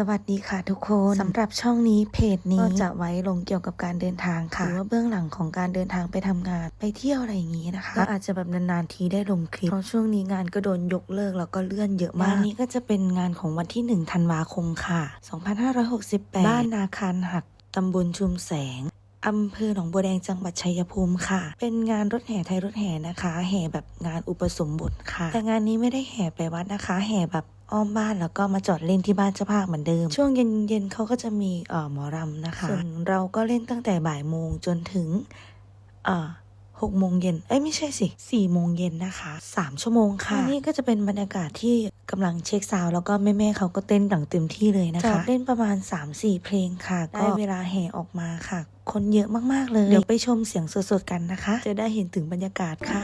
สวัสดีค่ะทุกคนสำหรับช่องนี้เพจนี้ก็จะไว้ลงเกี่ยวกับการเดินทางค่ะหรือว่าเบื้องหลังของการเดินทางไปทำงานไปเที่ยวอะไรอย่างนี้นะคะก็อาจจะแบบนานๆทีได้ลงคลิปเพราะช่วงนี้งานก็โดนยกเลิกแล้วก็เลื่อนเยอะมากงานนี้ก็จะเป็นงานของวันที่ 1 ธันวาคมค่ะ 2568 บ้านนาคารหักตำบลชุมแสงอำเภอหนองบัวแดงจังหวัดชัยภูมิค่ะ เป็นงานรถแห่ไทยรถแห่นะคะ แห่แบบงานอุปสมบทค่ะ แต่งานนี้ไม่ได้แห่ไปวัดนะคะ แห่แบบ อ้อมบ้านแล้วก็มาจอดเล่นที่บ้านเจ้าภาพเหมือนเดิม ช่วงเย็นๆเขาก็จะมีเอ่อหมอรำนะคะส่วนเราก็เล่นตั้งแต่บ่ายโมงจนถึงเอ่อหกโมงเย็น เอ้ยไม่ใช่สิสี่โมงเย็นนะคะสามชั่วโมงค่ะ นี่ก็จะเป็นบรรยากาศที่กำลังเช็คซาวด์แล้วก็แม่ๆเขาก็เต้นอย่างเต็มที่เลยนะคะ เล่นประมาณ 3-4 เพลงค่ะ ได้เวลาแห่ออกมาค่ะ คนเยอะมากๆเลย เดี๋ยวไปชมเสียงสดๆกันนะคะ จะได้เห็นถึงบรรยากาศค่ะ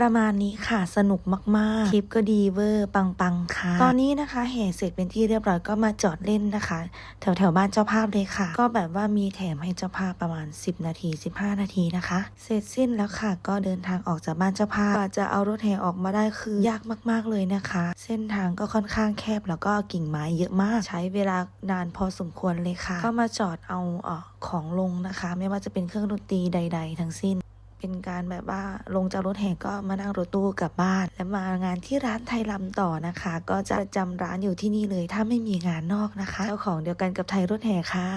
ประมาณนี้ค่ะสนุกมากๆ คลิปก็ดีเวอร์ปังๆค่ะ ตอนนี้นะคะแห่เสร็จเป็นที่เรียบร้อยก็มาจอดเล่นนะคะ แถวแถวๆบ้านเจ้าภาพเลยค่ะ ก็แบบว่ามีแถมให้เจ้าภาพประมาณ 10 นาที 15 นาทีนะคะ เสร็จสิ้นแล้วค่ะ ก็เดินทางออกจากบ้านเจ้าภาพกว่าจะเอารถแห่ออกมาได้คือยากมากๆเลยนะคะ เส้นทางก็ค่อนข้างแคบแล้วก็กิ่งไม้เยอะมาก ใช้เวลานานพอสมควรเลยค่ะ ก็มาจอดเอาเออของลงนะคะ ไม่ว่าจะเป็นเครื่องดนตรีใด ๆ ทั้งสิ้น เป็นการแบบว่าลงจากรถแห่ก็มานั่งรถตู้กลับบ้าน และมางานที่ร้านไทยลำต่อนะคะ ก็จะจำร้านอยู่ที่นี่เลย ถ้าไม่มีงานนอกนะคะเจ้าของเดียวกันกับไทยรถแห่ค่ะ